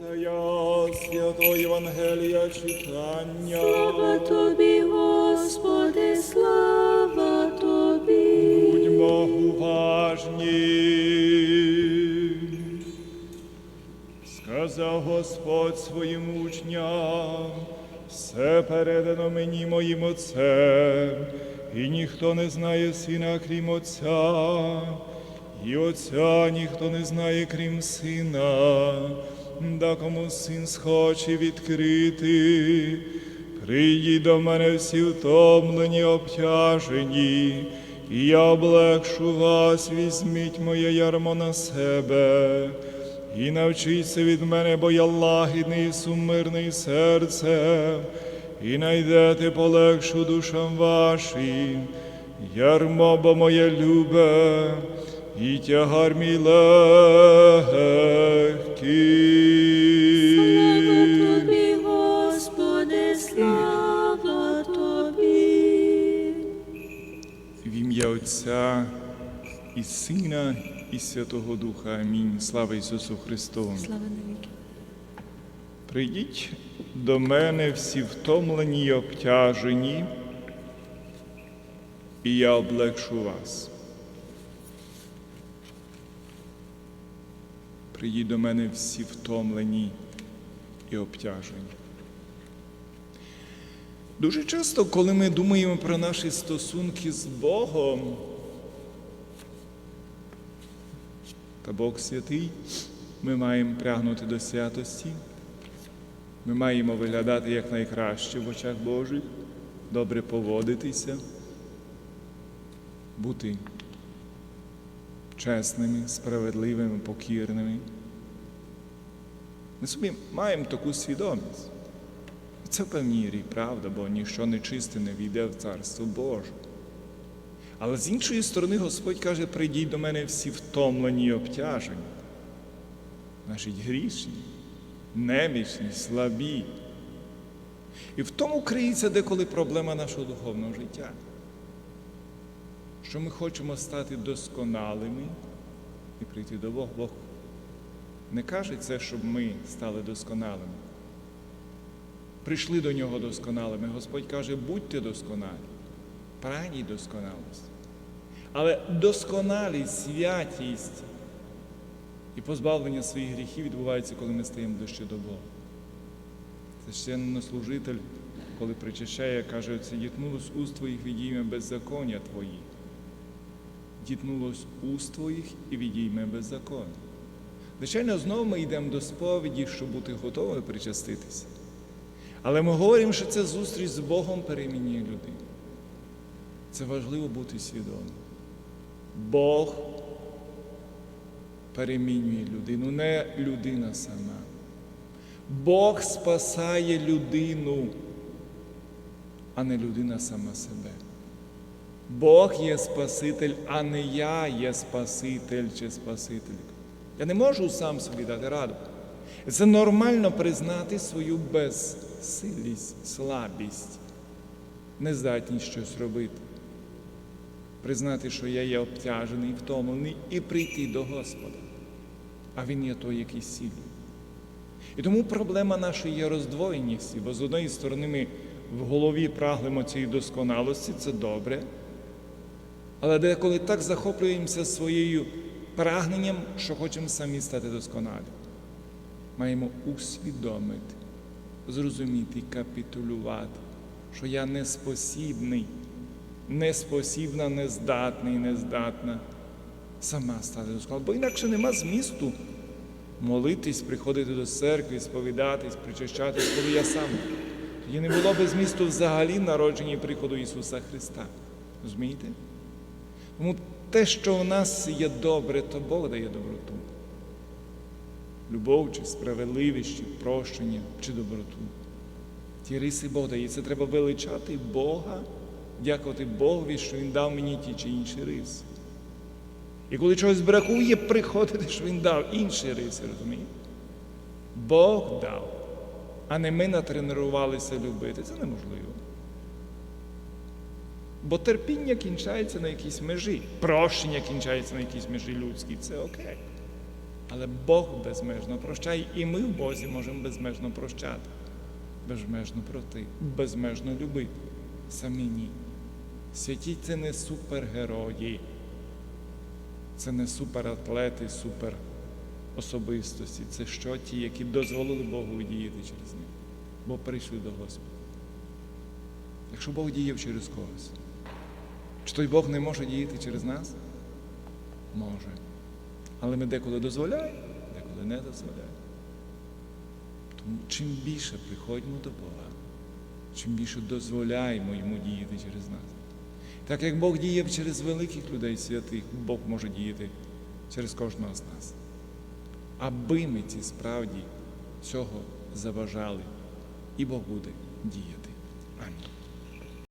Святого Євангелія читання. Слава тобі, Господи, слава тобі. Будьмо уважні. Сказав Господь своїм учням, все передано мені моїм Отцем, і ніхто не знає сина, крім Отця, і Отця ніхто не знає, крім сина, да кому син схоче відкрити. Прийдіть до мене всі втомлені, обтяжені, і я облегшу вас, візьміть моє ярмо на себе, і навчіться від мене, бо я лагідний і сумирний серцем, і найдете полегшу душам вашим, ярмо, бо моє любе, і тягар мій легкий. Слава тобі, Господи, слава тобі. В ім'я Отця і Сина, і Святого Духа. Амінь. Слава Ісусу Христу. Слава навіки. Прийдіть до мене всі втомлені й обтяжені, і я облегшу вас. Прийдіть до мене всі втомлені і обтяжені. Дуже часто, коли ми думаємо про наші стосунки з Богом, та Бог святий, ми маємо прагнути до святості, ми маємо виглядати як найкраще в очах Божих, добре поводитися, бути чесними, справедливими, покірними. Ми собі маємо таку свідомість. Це в певній мірі правда, бо ніщо нечисте не війде в Царство Боже. Але з іншої сторони Господь каже, прийдіть до мене всі втомлені й обтяжені, значить грішні, немічні, слабі. І в тому криється деколи проблема нашого духовного життя. Що ми хочемо стати досконалими і прийти до Бога. Бог не каже це, щоб ми стали досконалими. Прийшли до нього досконалими. Господь каже, будьте досконалі, прагніть досконалості. Але досконалість, святість і позбавлення своїх гріхів відбувається, коли ми стаємо ближче до Бога. Священнослужитель, коли причащає, каже, це дітнуло з уст твоїх відійме беззаконня твої. Дітнуло з уст твоїх і відійме беззаконня. Звичайно, знову ми йдемо до сповіді, щоб бути готовими причаститися. Але ми говоримо, що це зустріч з Богом перемінює людину. Це важливо бути свідомим. Бог перемінює людину, не людина сама. Бог спасає людину, а не людина сама себе. Бог є Спаситель, а не я є Спаситель чи Спасителька. Я не можу сам собі дати раду. Це нормально признати свою безсилість, слабість, нездатність щось робити. Признати, що я є обтяжений, втомлений, і прийти до Господа. А Він є той, який сіль. І тому проблема нашої є роздвоєністю, бо з однієї сторони ми в голові прагнемо цієї досконалості, це добре. Але деколи так захоплюємося своєю прагненням, що хочемо самі стати досконалі. Маємо усвідомити, зрозуміти капітулювати, що я неспосібний, неспосібна, нездатний, нездатна сама стати досконалою. Бо інакше нема змісту молитись, приходити до церкви, сповідатись, причащатись, коли я сам. Тоді не було би змісту взагалі народження і приходу Ісуса Христа. Розумієте? Тому те, що в нас є добре, то Бог дає доброту. Любов чи справедливість, чи прощення, чи доброту. Ті риси Бог дає. Це треба величати Бога, дякувати Богові, що Він дав мені ті чи інші риси. І коли чогось бракує, приходити, що Він дав інші риси, розумієте? Бог дав, а не ми натренувалися любити. Це неможливо. Бо терпіння кінчається на якійсь межі, прощення кінчається на якійсь межі людській, це окей. Але Бог безмежно прощає, і ми в Бозі можемо безмежно прощати, безмежно проти, безмежно любити. Самі ні. Святі це не супергерої, це не суператлети, суперособистості. Це що ті, які дозволили Богу діяти через них, бо прийшли до Господа. Якщо Бог діяв через когось, чи той Бог не може діяти через нас? Може. Але ми деколи дозволяємо, деколи не дозволяємо. Тому чим більше приходимо до Бога, чим більше дозволяємо йому діяти через нас. Так як Бог діяв через великих людей святих, Бог може діяти через кожного з нас. Аби ми ці справді цього заважали, і Бог буде діяти. Амінь.